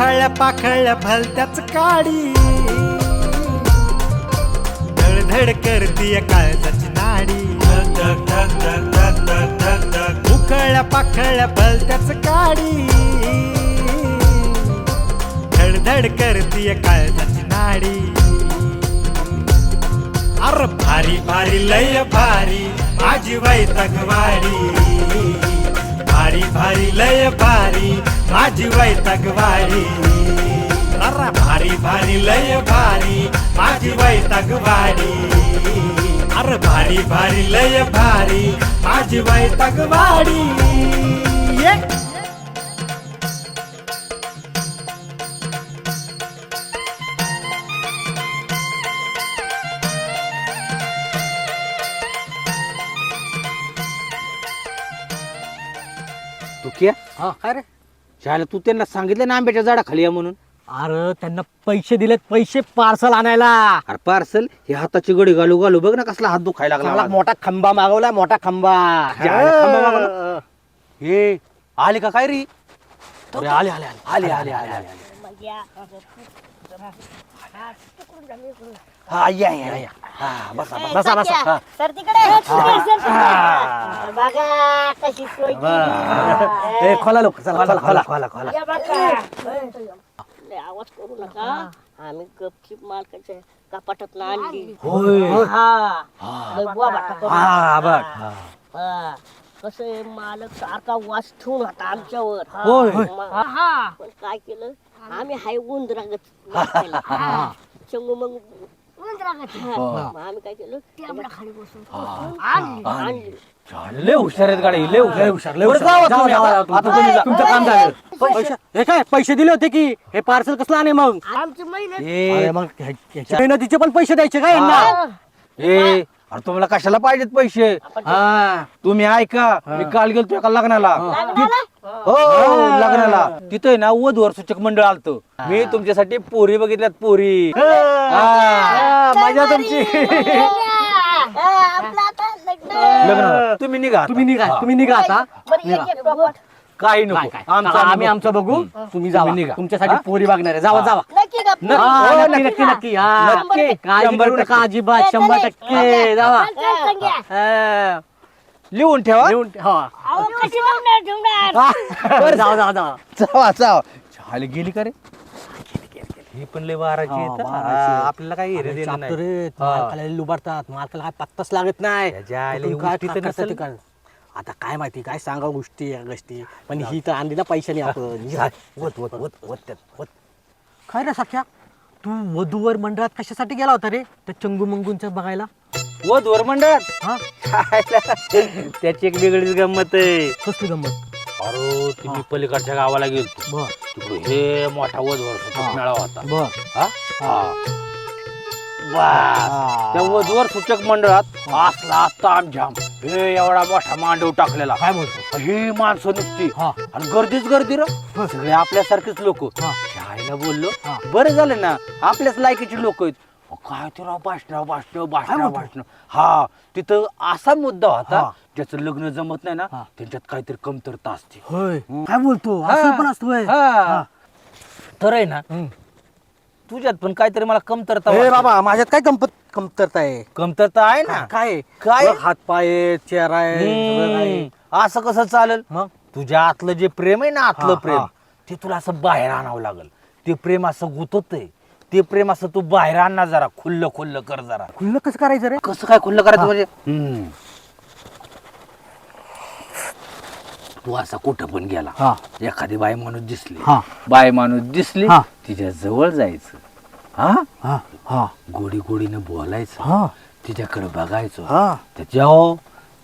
उकळल्या पाखळल्या भलत्याच काडी. धडधड करतीय काळजाची नाडी. उकळल्या पाखळल्या भलत्याच काडी. धडधड करतीय काळजाची नाडी. अर भारी भारी लय भारी माझी वैतकवाडी भारी भारी लय भारी माझी वैतकवाडी अर भारी भारी लय भारी माझी वैतकवाडी अरे भारी भारी लय भारी माझी वैतकवाडी क्या हा काय रे? शाळेला तू त्यांना सांगितलं ना आंब्याच्या झाडाखाली या म्हणून. अरे त्यांना पैसे दिलेत पैसे पार्सल आणायला. अरे पार्सल? हे हाताची गडी घालू घालू बघ ना कसला हात दुखायला लागला मोठा खंबा मागवला मोठा खंबा. जायला खंबा मागवला. हे आले का काय रे? अरे आले आले. आले आले आले आले आले. हा या या या हा बसा बसा बसा बसा हा. सर तिकडे बघा कशी सोय केली. ए खोला लोक चला खोला खोला खोला खोला या बघा. लय आवाज करू नका आम्ही गपचीप मालकाच्या कपाटात आणली होय हा लय बुवा भाटा करू हा बघ हा. कसं आहे मालक सारखा वास ठेवून होता आमच्यावर हा. होय. मा- हा. पण काय केलं आम्ही हाय उंदरागत चंगू मग. मग आम्ही काय केलं? खाली बसून आणली. आणली. झालं, लय हुशार आहेत गाडी लय हुशार. हुशार, लय बरं, हुशार. जावा जावा, तुम्ही जावा, आता. जावा, आता तुम्ही जा. तुमचं काम झालं. पैसे हे काय पैसे दिले होते की? हे पार्सल कसलं आणे मग? आमची महिन्यात ए, अरे मग ह्या- ह्याच्या मेहनतीचे पण पैसे द्यायचे का यांना? ए अरे तुम्हाला कशाला पाहिजेत पैसे? हा. तुम्ही ऐका मी काल गेलतो एका लग्नाला. हो. लग्नाला? तिथे ना वधूवर सूचक मंडळ आलत. मी तुमच्यासाठी पोरी बघितल्यात पोरी. हा, मजा तुमची. लग्न. लग्न तुम्ही निघा. तुम्ही निघा तुम्ही निघा आता. बरं एक एक टोपट. काही काय नको काय आमचं आम्ही आमचं बघू तुम्ही जावा निघा. तुमच्यासाठी हा? पोरी बघणार आहे जावा जावा नक्की का हा, हो, नक्की नक्की नक्की हा नक्की. काळजी शंभर करू नका. अजिबात शंभर टक्के जावा. हा. लिहून ठेवा येऊन हा. अहो, कशी बघणार हा. जावा जावा जावा जावा जावा झाली गेली का रे ही पण लय वाराची हा. आपल्याला काही हिरे अरे दिलं चापटर नाही आहेत, हा. मालकाला लुबाडतात मालकाला काय पत्ताच लागत नाही त्याच्या आईला कुठून काय गोष्टी तर करतात नसेल. ते काय. आता काय माहिती काय सांगा गोष्टी या गोष्टी. पण ही तर आणली ना पैशाने आपण. जा, वत वत वत वत त्यात, वत. काय रे सख्या? तू वधूवर मंडळात कशासाठी गेला होता रे? त्या चंगू मंगूंच्या बघायला? वत वर मंडळात? हा? त्याची एक वेगळीच गंमत आहे. कसली गंमत? अरे तुम्ही पलीकडच्या गावाला बर. तिकडे हे मोठा वधवर हा. मेळावा होता. बर. हा? हा. बस. त्या वधूवर सूचक मंडळात असला तामझाम हे एवढा मोठा मांडव टाकलेला काय बोलतो ही माणसं नुसती हा आणि गर्दीच गर्दी र सगळे आपल्यासारखेच लोक हा. शाळेला बोललो हा. बरं झालं ना आपल्याच लायकीचे लोक आहेत अहो, काय ते राव भाषण भाषण भाषण म्हणतो? भाषण हा तिथं असा मुद्दा होता हा. ज्याचं लग्न जमत नाही ना हा. त्यांच्यात काहीतरी कमतरता असते होय काय बोलतो असं पण असतो होय. हा. तर आहे ना हम्म. तुझ्यात पण काहीतरी मला कमतरता ए वाटते. बाबा माझ्यात काय कमपत कमतरता आहे? कमतरता आहे ना? काय? काय? बघ, हात पाय आहे, चेहरा आहे सगळं आहे. हम्म. असं कसं चालेल? मग? तुझ्या आतलं जे प्रेम आहे ना आतलं हा, प्रेम हा. ते तुला असं बाहेर आणावं लागल. ते प्रेम असं गुतत ते प्रेम असं तू बाहेर आण ना जरा. खुल्ल खुल्ल कर जरा. खुल्लं कसं करायचं रे? कसं काय खुल्ल करायचं म्हणजे? हम्म. तू असा कुठं पण गेला. हा. एखादी बाई माणूस दिसली. हा. बाय माणूस दिसली. हा. तिच्या जवळ जायचं. हा? हा हा. गोडी गोडीनं बोलायचं. हा. तिच्याकडे बघायचं. हा. त्याच्या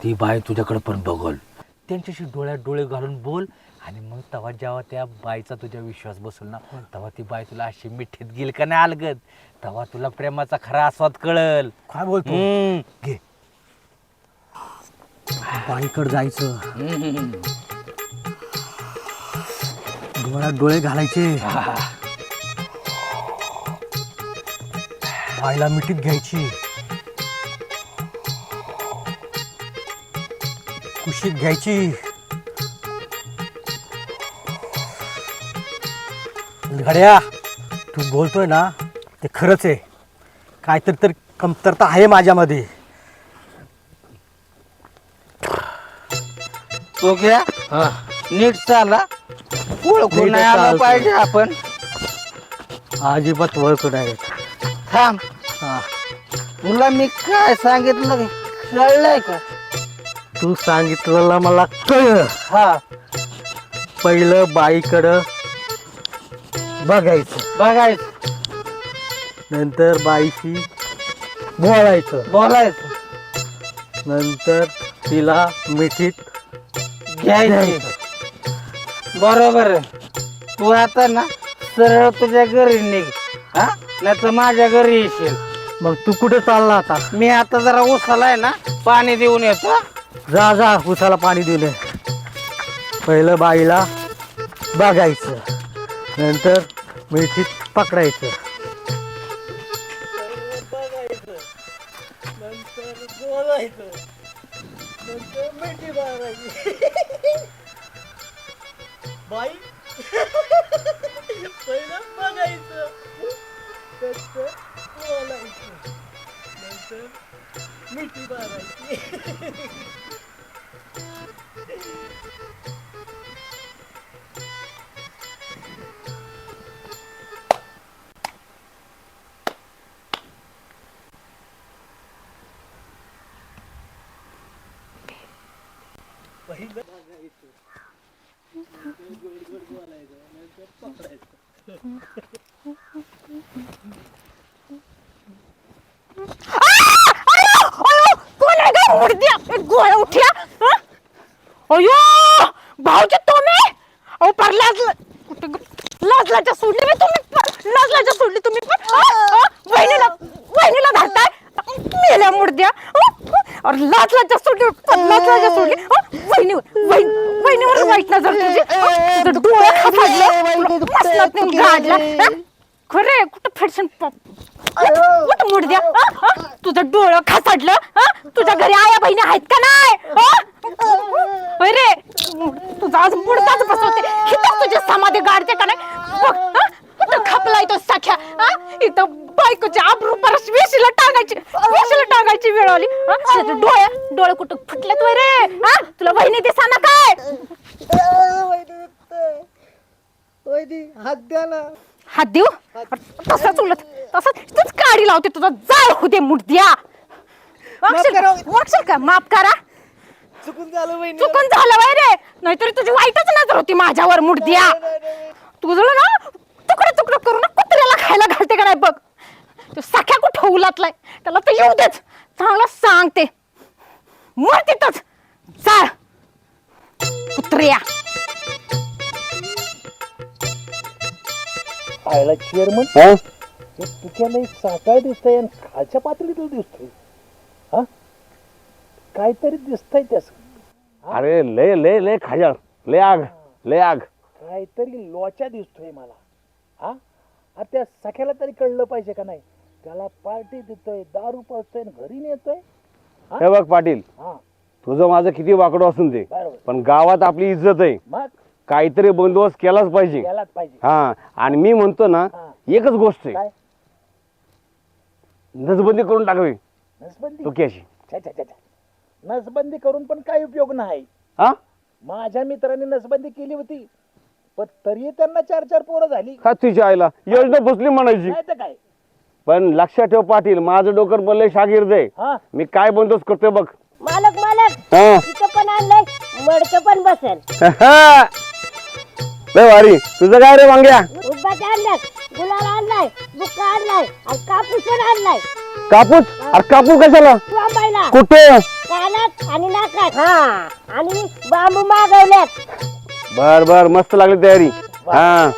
ती बाई तुझ्याकडे पण बघल. त्यांच्याशी डोळ्यात डोळे घालून बोल आणि मग तेव्हा जेव्हा त्या बाईचा तुझ्या विश्वास बसल ना तेव्हा ती बाई तुला अशी मिठीत गेल का नाही अलगद? तेव्हा तुला प्रेमाचा खरा आस्वाद कळल. काय बोलतो? हम्म. घे. बाईकडे जायचं. डोळ्यात डोळे घालायचे. हा. बाईला मिठीत घ्यायची. कुशीत घ्यायची. घड्या तू बोलतोय ना ते खरंच आहे. काहीतरी तर कमतरता आहे माझ्यामध्ये. तो घ्या नीट चाला. ओळखून नीट नाही आलं. पाहिजे आपण. अजिबात ओळखून आहे थांब. हा. तुला मी काय सांगितलं कळलंय का? तू सांगितलेलं मला कळ हा. पहिलं बाईकडं बघायचं. बघायचं. नंतर बाईशी बोलायचं. बोलायचं. नंतर तिला मिठीत घ्यायची. बरोबर आहे. तू आता ना सरळ तुझ्या घरी निघ. हा? नाही तर माझ्या घरी येशील. मग तू कुठे चालला आता? मी आता जरा उसाला आहे ना पाणी देऊन येतो. जा जा उसाला पाणी दिले पहिलं बाईला बघायचं. नंतर मिठीत पकडायचं. गोळ्या उठल्या हं? अयो भाऊचे तुम्ही अहो पार लाजला कुठं ग- लाजलाच्या सोडली मी तुम्ही पण. लाजलाच्या सोडली तुम्ही पण हं? हं? वहिनीला वहिनीला धरताय मेल्या मुर्द्या हं? अरे लाजलाच्या सोडली पण लाजलाच्या सोडली हं? वहिनी वहिनी वहिनीवर वाईट नजर तुझी हं? तुझं मसनात नेऊन गाडला हं? खरे कुठं फेडशन कुठं मुडद्या हं? हं? तुझं डोळं खासाडलं हं? तुझ्या घरी आया बहिणी आहेत का नाही हं? होय रे तुझा आज मुडदाच बसवते इथं तुझी समाधी गाडते का नाही बघ हं? कुठं खपलाय तो सख्या हं? इथं बायकोची आबरू परस वेशीला टाकायची वेशीला टाकायची वेळ आली हं? तुझे डोळे डोळे कुठं फुटलेत वय रे हं? तुला बहिणी दिसा ना काय हात देऊ? तसंच उलट तसंच. तूच काढी लावते तुझा. जाळ होते मुर्द्या. वागशील का? माफ करा. चुकून झालं वय रे. नाहीतरी तुझी वाईटच नजर होती माझ्यावर मुर्द्या. तुझं ना तुकडं तुकडं करून ना. कुत्र्याला खायला घालते का नाही बघ. तो सख्या कुठं उलातलाय त्याला तर येऊ देच. चांगला सांगते. मर तिथंच. चाल कुत्र्या. पाहायला चेअरमन तुक्याला एक साकाळ दिसतंय आणि खालच्या पातळीतलं दिसतोय. हा? काहीतरी दिसतंय त्यास अरे लय लय लय खाजळ. लय आग लय आग. काहीतरी लोचा दिसतोय मला. हा? आ त्या सख्याला तरी कळलं पाहिजे का नाही? त्याला पार्टी देतोय दारू पाजतोय आणि घरी नेतोय. हे? बघ पाटील हा. तुझं माझं किती वाकडं असून ते बरोबर. पण गावात आपली इज्जत आहे. मग? काहीतरी बंदोबस्त केलाच पाहिजे. गेलाच पाहिजे. हा आणि मी म्हणतो ना हा. एकच गोष्ट आहे. काय? नसबंदी करून टाकावी. नसबंदी? तुक्याशी छा, छा, छा, छा. नसबंदी करून पण काही उपयोग नाही. हा? माझ्या मित्रांनी नसबंदी केली होती पण तरी त्यांना चार चार पोरं झाली. का तुझ्या आईला. योजना बसली म्हणायची. नाही तर काय? पण लक्षात ठेव पाटील माझं डोकर बोलले शागिर्द आहे. हा? मी काय बंदोबस्त करतोय बघ. मालक मालक. हा. इथं पण आणलंय मडकं पण बसेल. लय भारी तुझं काय रे वांग्या? उदबाच्या आणल्यात गुलाल आणलाय बुक्का आणलाय आणि कापूस पण आणलाय. कापूस? अरे कापूस कशाला? कुठे? कानात आणि नाकात. हा. आणि बांबू मागवल्यात. बर बर मस्त लागली तयारी. हा.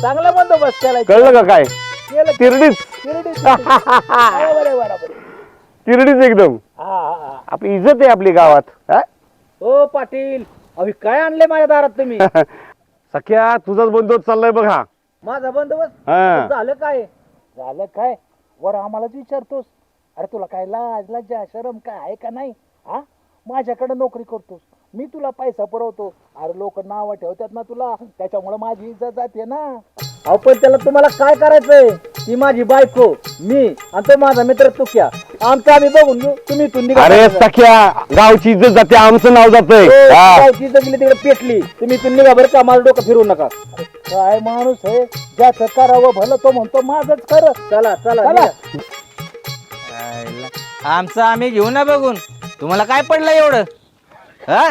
चांगला बंदोबस्त केलाय. कळलं का काय? केलं. तिरडीच. शिर्डीत. बरोबर आहे, बरोबर आहे. तिरडीच एकदम. हा, हा, हा. आपली इज्जत आहे आपली गावात हा? ओ पाटील. अहो काय आणले माझ्या दारात तुम्ही? सख्या तुझाच बंदोबस्त चाललाय बघा माझा बंदोबस्त? हा. झालं काय? झालं काय? वर आम्हालाच विचारतोस. अरे तुला काय लाज लज्जा शरम काय आहे का नाही? हा? माझ्याकडे नोकरी करतोस. मी तुला पैसा पुरवतो. अरे लोक नाव ठेवतात ना तुला. त्याच्यामुळे माझी इज्जत जाते ना. अहो पण त्याला तुम्हाला काय करायचंय? ती माझी बायको मी आणि तो माझा मित्र तुक्या आमचं आम्ही बघून घेऊ. तुम्ही इथून निघा. अरे सख्या गावची इज्जत जाते आमचं नाव जातंय. हो, हा. गावची जगली तिकडे पेटली. तुम्ही इथून निघा बरं का मला डोकं फिरू नका. काय माणूस आहे? ज्याचं करावं भलं तो म्हणतो माझंच खरं. चला चला चला. निघा. आमचं आम्ही घेऊ ना बघून. तुम्हाला काय पडलं एवढं? हा?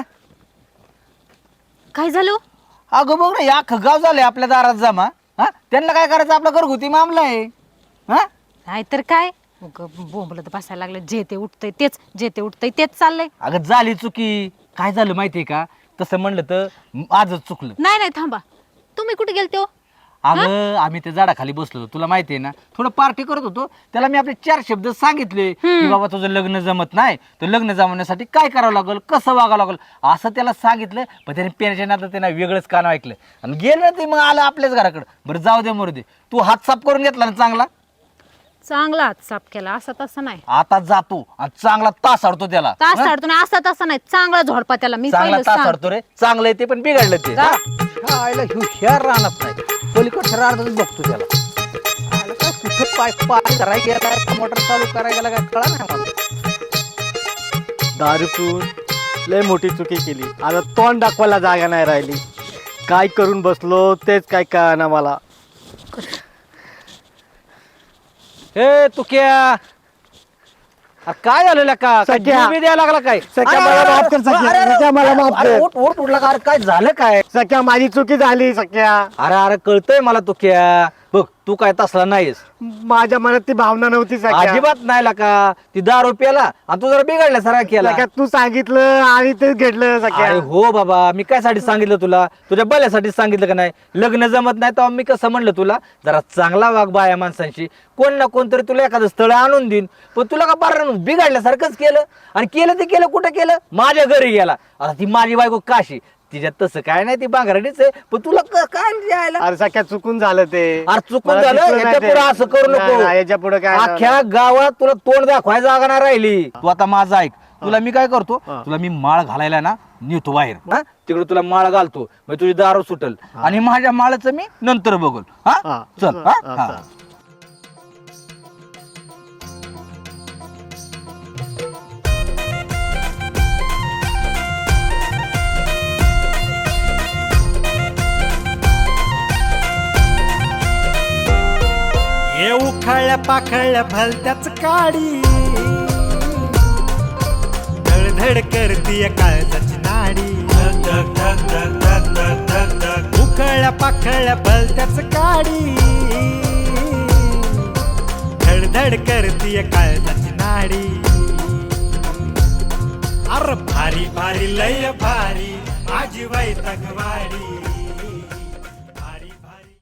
काय झालं? अगं बघ ना अख्खं गाव झालंय आपल्या दारात जमा. हा? त्यांना काय करायचं? आपला घरगुती मामला आहे. हा? नाहीतर काय? बोंबलत बसायला लागलं. जे ते उठतंय तेच जे ते उठतंय तेच चाललंय. अगं झाली चुकी. काय झालं माहितीये का? तसं म्हणलं तर आजच चुकलं. नाही नाही थांबा. तुम्ही कुठे गेलते हो? अगं आम्ही त्या झाडाखाली बसलो होतो. तुला माहितीये ना थोडं पार्टी करत होतो. त्याला मी आपले चार शब्द सांगितले. की बाबा तुझं लग्न जमत नाही. तर लग्न जमवण्यासाठी काय करावं लागल? कसं वागावं लागल? असं त्याला सांगितलं पण त्याने पेनच्या नातं त्यानं वेगळंच कान ऐकलं. आणि गेलं ते मग आलं आपल्याच घराकडं. बरं जाऊ दे मरू दे तू हात साफ करून घेतला ना चांगला? चांगला हात साफ केला असा तसा नाही. आता जातो. आणि चांगला तास अडतो त्याला. तास हं? अडतो नाही असा तसा नाही. चांगला झोडपा त्याला. मी चांगला पहिलं तास सांग. अडतो रे. चांगलं ते पण बिघडलं ते. जा. हा, आईला हुशार राहणार नाही. पलीकडच्या राहणारच बघतो त्याला. काय कुठं पाय पाय करायला गेला का मोटर चालू करायला गेला काय? कळा नाही मला. दारू पिऊन लय मोठी चुकी केली. आता तोंड दाखवायला जागा नाही राहिली. काय करून बसलो तेच काय कळना मला. हे तुक्या काय झालेलं का काय सख्या. जीव बी द्यायला लागला काय सख्या, मला अरे, माफ कर, सख्या. अरे, अरे, सख्या, मला माफ अरे, कर. उठ उठ उठला का अरे काय झालं काय सख्या माझी चुकी झाली सख्या अरे अरे कळतंय मला तुक्या बघ तू काय तसला नाहीस. माझ्या मनात ती भावना नव्हती सख्या अजिबात नाही ला का ती दारू प्याला आणि तू जरा बिघडल्या सारा केला. सख्या तू सांगितलं आणि तेच घडलं सख्या अरे हो बाबा मी काय साठी सांगितलं तुला? तुझ्या बल्यासाठी सांगितलं का नाही? लग्न जमत नाही तेव्हा मी कसं म्हणलं तुला? जरा चांगला वाग बाया माणसांशी. कोण ना कोणतरी तुला एखादं स्थळ आणून देईन. पण तुला का बारा बिघडल्यासारखंच केलं. आणि केलं ते केलं कुठं केलं? माझ्या घरी गेला. आता ती माझी बायको काशी. तिच्यात तसं काय नाही ती बांगराडीच आहे. पण तुला क- काय द्यायला अरे सख्या चुकून झालं ते. अरे चुकून मला झालं? दिसलं नाही याच्या ते. पुढे असं करू नाही, नको. नाही, याच्यापुढे काय. अख्ख्या गावात तुला तोंड दाखवायला जागा नाही राहिली. तू आता माझं ऐक. तुला मी काय करतो? तुला मी माळ घालायला ना नेतो बाहेर. हा? तिकडे तुला माळ घालतो. मग तुझी दारू सुटल. आणि माझ्या माळाचं मी नंतर बघल. हा? हा. चल हा? हा, हा. चल. पाखळल्या पाखळल्या भलत्याच काडी. धडधड करतीय काळजाची नाडी. उखळल्या पाखळल्या भलत्याच काडी. धडधड करतीय काळजाची नाडी. अर भारी भारी लय भारी माझी वैतकवाडी